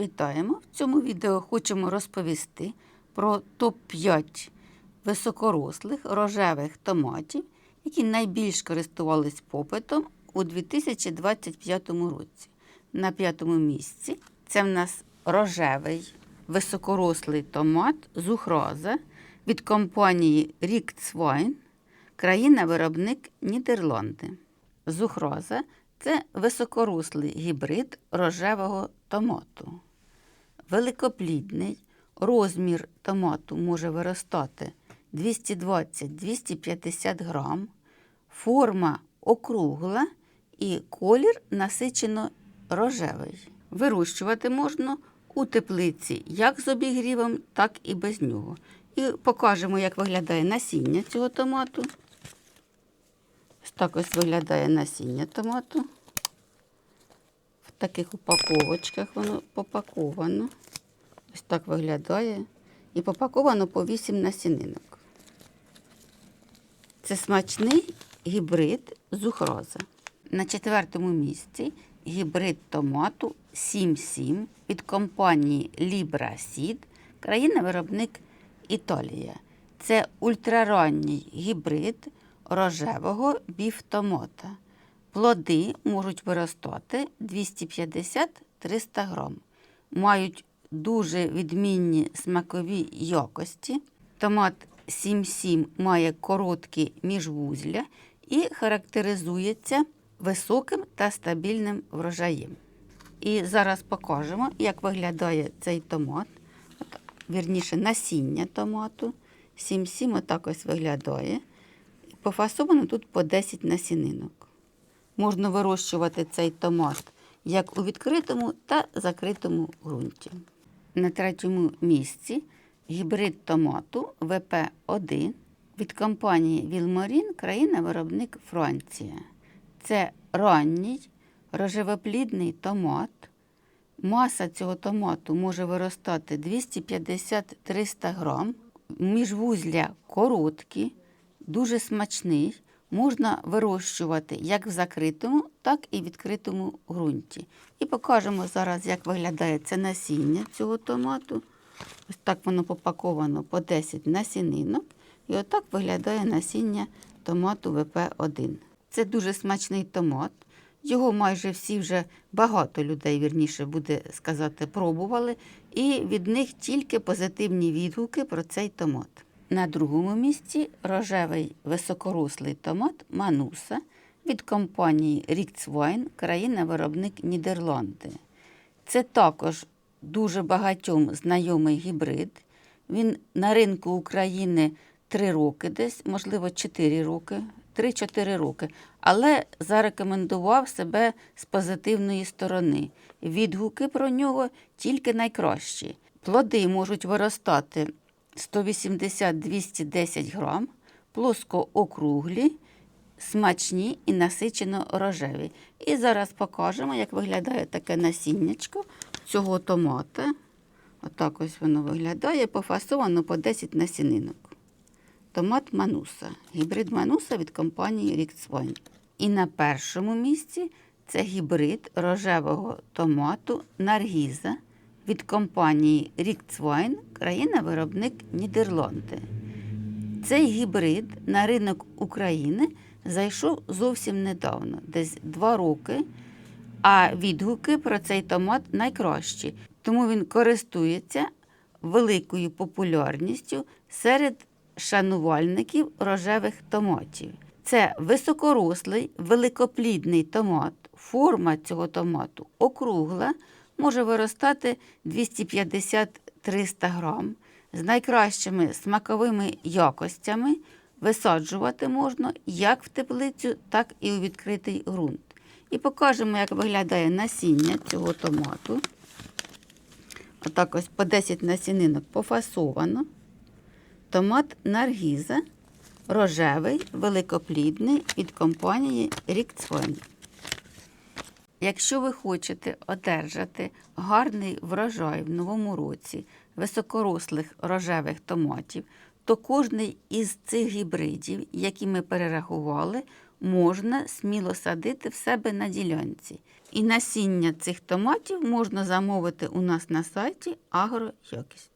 Вітаємо! В цьому відео хочемо розповісти про топ-5 високорослих рожевих томатів, які найбільш користувались попитом у 2025 році. На п'ятому місці це в нас рожевий високорослий томат Зухраза від компанії Рікцвайн, країна-виробник Нідерланди. Зухраза це високорослий гібрид рожевого томату. Великоплідний розмір томату може виростати 220-250 грам, форма округла і колір насичено рожевий. Вирощувати можна у теплиці як з обігрівом, так і без нього. І покажемо, як виглядає насіння цього томату. Так ось виглядає насіння томату. Таких упаковочках воно попаковано. Ось так виглядає. І попаковано по 8 насінинок. Це смачний гібрид зухроза. На четвертому місці гібрид томату 7-7 від компанії Libra Seed, країна-виробник Італія. Це ультраранній гібрид рожевого біфтомота. Плоди можуть виростати 250-300 грам. Мають дуже відмінні смакові якості. Томат 7-7 має короткі міжвузля і характеризується високим та стабільним врожаєм. І зараз покажемо, як виглядає цей томат. Вірніше, насіння томату. 7-7 отак ось виглядає. Пофасовано тут по 10 насінинок. Можна вирощувати цей томат як у відкритому та закритому ґрунті. На третьому місці гібрид томату ВП1 від компанії Вілморін, країна-виробник Франція. Це ранній рожевоплідний томат. Маса цього томату може виростати 250-300 грам. Міжвузля короткі, дуже смачний. Можна вирощувати як в закритому, так і в відкритому ґрунті. І покажемо зараз, як виглядає це насіння цього томату. Ось так воно попаковано по 10 насінинок. І отак виглядає насіння томату ВП1. Це дуже смачний томат. Його майже всі вже багато людей, вірніше буде сказати, пробували, і від них тільки позитивні відгуки про цей томат. На другому місці рожевий високорослий томат Мануса від компанії Рікцвайн, країна-виробник Нідерланди. Це також дуже багатьом знайомий гібрид. Він на ринку України 3 роки десь, можливо, 4 роки, 3-4 роки, але зарекомендував себе з позитивної сторони. Відгуки про нього тільки найкращі. Плоди можуть виростати 180-210 грам, плоскоокруглі, смачні і насичено рожеві. І зараз покажемо, як виглядає таке насіннячко цього томата. Отак ось воно виглядає, пофасовано по 10 насінинок. Томат Мануса. Гібрид Мануса від компанії Ріксвайн. І на першому місці це гібрид рожевого томату Наргіза від компанії Рікцвайн, країна-виробник Нідерланди. Цей гібрид на ринок України зайшов зовсім недавно, десь два роки. А відгуки про цей томат найкращі, тому він користується великою популярністю серед шанувальників рожевих томатів. Це високорослий, великоплідний томат. Форма цього томату округла, може виростати 250-300 грам. З найкращими смаковими якостями висаджувати можна як в теплицю, так і у відкритий ґрунт. І покажемо, як виглядає насіння цього томату. Отак ось по 10 насінинок пофасовано. Томат Наргіза рожевий, великоплідний від компанії Рікцвайн. Якщо ви хочете одержати гарний врожай в новому році високорослих рожевих томатів, то кожний із цих гібридів, які ми перерахували, можна сміло садити в себе на ділянці. І насіння цих томатів можна замовити у нас на сайті Агроякість.